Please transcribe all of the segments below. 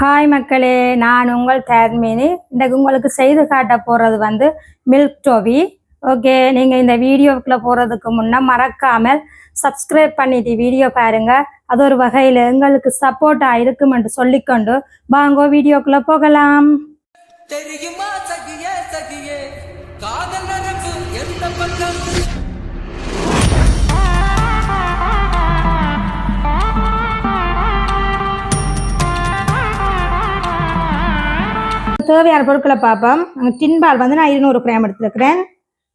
Hi மக்களே. நான் உங்கள் தேர்மினி இன்றைக்கு உங்களுக்கு செய்து காட்ட போகிறது வந்து மில்க் டோபி ஓகே நீங்கள் இந்த வீடியோக்குள்ளே போகிறதுக்கு முன்னே மறக்காமல் சப்ஸ்கிரைப் பண்ணிட்டு வீடியோ பாருங்கள் அது ஒரு வகையில் எங்களுக்கு சப்போர்ட்டாக இருக்குமென்று சொல்லிக்கொண்டு வாங்கோ வீடியோக்குள்ளே போகலாம். தெரியுமா சகியே சகியே? காதல் எந்த பக்கம்? தேவையான பொருட்களை பார்ப்போம். டின்பால் வந்து நான் இருநூறு கிராம் எடுத்துருக்கிறேன்.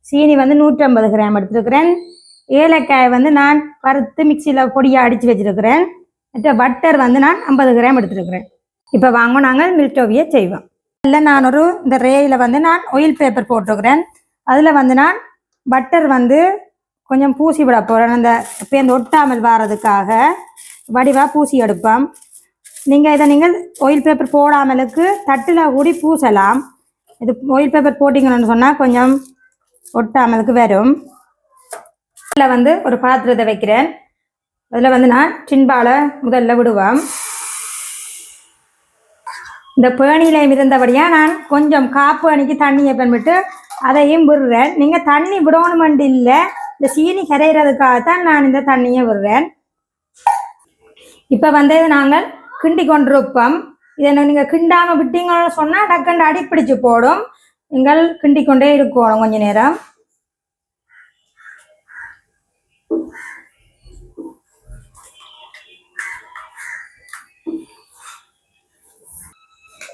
சீனி வந்து நூற்றம்பது கிராம் எடுத்துருக்கிறேன். ஏலக்காய் வந்து நான் வறுத்து மிக்சியில் பொடியாக அடித்து வச்சுருக்கிறேன். மற்ற பட்டர் வந்து நான் ஐம்பது கிராம் எடுத்துருக்கிறேன். இப்போ வாங்க நாங்கள் மில்க் டோவியை செய்வோம். இல்லை நான் ஒரு இந்த ரேயில் வந்து நான் ஒயில் பேப்பர் போட்டிருக்கிறேன். அதில் வந்து நான் பட்டர் வந்து கொஞ்சம் பூசி விட போகிறேன் அந்த பேருந்து ஒட்டாமல் வர்றதுக்காக வடிவாக பூசி எடுப்போம். நீங்கள் இதை நீங்கள் ஆயில் பேப்பர் போடாமலுக்கு தட்டில் கூடி பூசலாம். இது ஆயில் பேப்பர் போட்டிங்கன்னு சொன்னால் கொஞ்சம் ஒட்டாமலுக்கு வரும். இதில் வந்து ஒரு பாத்திரத்தை வைக்கிறேன். அதில் வந்து நான் டின்பாலை முதல்ல விடுவேன் இந்த பேணியிலையும் இருந்தபடியாக நான் கொஞ்சம் காப்பு அணிக்கு தண்ணியை பண்ணிவிட்டு அதையும் விடுறேன். நீங்கள் தண்ணி விடணுமெண்டு இல்லை இந்த சீனி கரையிறதுக்காகத்தான் நான் இந்த தண்ணியை விடுறேன். இப்போ வந்து நாங்கள் கிண்டி கொண்டிருப்போம் இதை நீங்கள் கிண்டாமல் விட்டீங்கன்னு சொன்னால் டக்குண்டு அடிப்பிடிச்சு போடும். நீங்கள் கிண்டி கொண்டே இருக்கணும் கொஞ்ச நேரம்.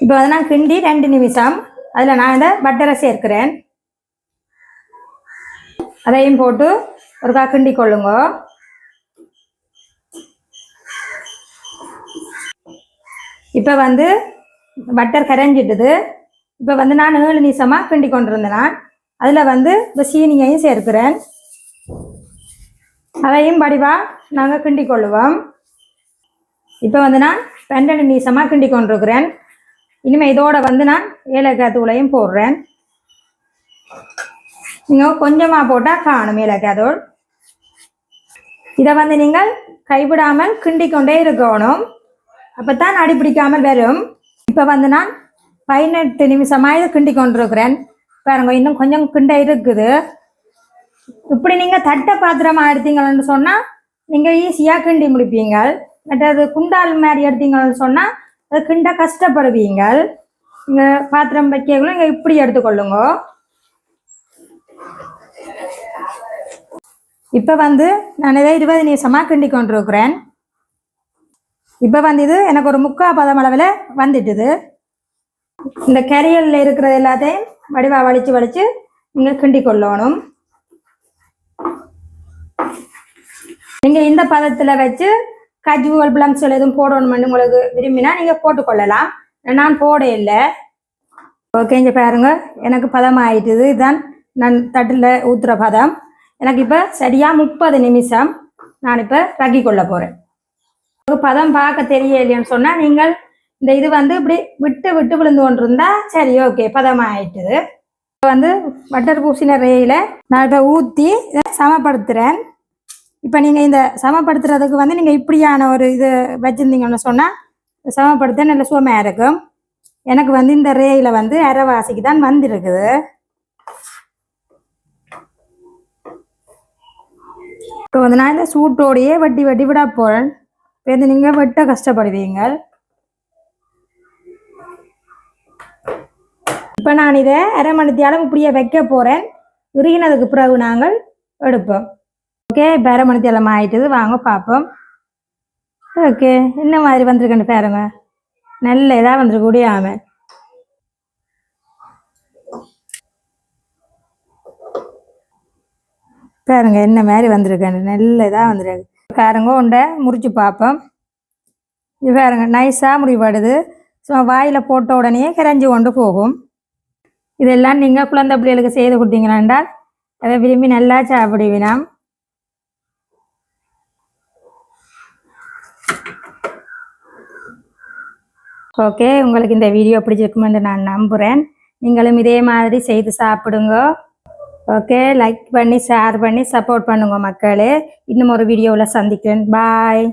இப்போ அதை நான் கிண்டி ரெண்டு நிமிஷம். அதில் நான் இந்த பட்டரை சேர்க்கிறேன். அதையும் போட்டு ஒருக்கா கிண்டி கொள்ளுங்க இப்போ வந்து பட்டர் கரைஞ்சிட்டுது. இப்போ வந்து நான் ஏழு நிமிஷமாக கிண்டி கொண்டிருந்தேன் நான் அதில் வந்து இப்போ சீனியையும் சேர்க்கிறேன். அதையும் படிவா நாங்கள் கிண்டி கொள்ளுவோம். இப்போ வந்து நான் பன்னெண்டு நிமிஷமாக கிண்டி கொண்டிருக்கிறேன். இனிமேல் இதோட வந்து நான் ஏலக்காய் தூளையும் போடுறேன். நீங்கள் கொஞ்சமாக போட்டால் காணும் ஏலக்காய் தூள். இதை வந்து நீங்கள் கைவிடாமல் கிண்டி கொண்டே இருக்கணும். அப்போ தான் அடி பிடிக்காமல் வரும். இப்போ வந்து நான் பதினெட்டு நிமிஷமாக இது கிண்டி கொண்டிருக்கிறேன். பாருங்க இன்னும் கொஞ்சம் கிண்ட இருக்குது. இப்படி நீங்கள் தட்டை பாத்திரமா எடுத்தீங்கன்னு சொன்னால் நீங்கள் ஈஸியாக கிண்டி முடிப்பீங்க மற்றது குண்டால் மாதிரி எடுத்தீங்கன்னு சொன்னால் அது கிண்ட கஷ்டப்படுவீங்க நீங்கள் பாத்திரம் வைக்கக்குள்ள இங்கே இப்படி எடுத்துக்கொள்ளுங்க. இப்போ வந்து நான் இதை இருபது நிமிஷமாக கிண்டி கொண்டிருக்கிறேன். இப்போ வந்து இது எனக்கு ஒரு முக்கால் பதம் அளவில் வந்துட்டுது. இந்த கரியலில் இருக்கிறது எல்லாத்தையும் வடிவாக வலிச்சு வலிச்சு நீங்கள் கிண்டி கொள்ளணும். நீங்கள் இந்த பதத்தில் வச்சு கஜுவல் பிளம்ஸ் எதுவும் போடணும்னு உங்களுக்கு விரும்பினா நீங்கள் போட்டுக்கொள்ளலாம் நான் போட இல்லை ஓகே இங்கே பாருங்க. எனக்கு பதம் ஆயிட்டுது. இதுதான் நான் தட்டில் ஊற்றுற பதம். எனக்கு இப்போ சரியாக முப்பது நிமிஷம் நான் இப்போ ரக்கி கொள்ள போகிறேன் பதம் பார்க்க தெரியலைன்னு சொன்னால் நீங்கள் இந்த இது வந்து இப்படி விட்டு விட்டு விழுந்து கொண்டு இருந்தா சரி ஓகே பதம் ஆயிட்டுது இப்போ வந்து பட்டர் பூசின ரேயில் நான் இப்போ ஊற்றி இதை சமப்படுத்துகிறேன் இப்போ நீங்கள் இந்த சமப்படுத்துறதுக்கு வந்து நீங்கள் இப்படியான ஒரு இது வச்சுருந்தீங்கன்னு சொன்னால் சமப்படுத்த நல்ல சுவமையாக இருக்கும். எனக்கு வந்து இந்த ரேயில் வந்து அரைவாசிக்கு தான் வந்திருக்குது. இப்போ வந்து நான் இந்த சூட்டோடையே வட்டி வட்டி விட போகிறேன் பேருந்து நீங்கள் வெட்ட கஷ்டப்படுவீங்க. இப்போ நான் இதை அரை மணி தியாலம் இப்படியே வைக்க போகிறேன் உருகினதுக்கு பிறகு நாங்கள் எடுப்போம். ஓகே இப்போ அரை மணி தியாலம் ஆயிட்டுது. வாங்க பார்ப்போம். ஓகே என்ன மாதிரி வந்திருக்குன்னு பாருங்க. நல்ல இதாக வந்திருக்கு ஆமை பாருங்க என்ன மாதிரி வந்திருக்கேன் நல்ல இதாக வந்திருக்கு. பாருங்க உண்டை முறிச்சு பார்ப்போம். இது பாருங்க நைஸாக முறிப்படுது ஸோ வாயில் போட்ட உடனே கரைஞ்சி கொண்டு போகும். இதெல்லாம் நீங்கள் குழந்தை பிள்ளைகளுக்கு செய்து கொடுத்தீங்கன்னா அதை விரும்பி நல்லா சாப்பிடுவினாம் ஓகே உங்களுக்கு இந்த வீடியோ பிடிச்சிருக்குமென்று நான் நம்புகிறேன் நீங்களும் இதே மாதிரி செய்து சாப்பிடுங்க. ஓகே லைக் பண்ணி ஷேர் பண்ணி சப்போர்ட் பண்ணுங்க மக்களே. இன்னும் ஒரு வீடியோவில் சந்திக்கிறேன். பாய்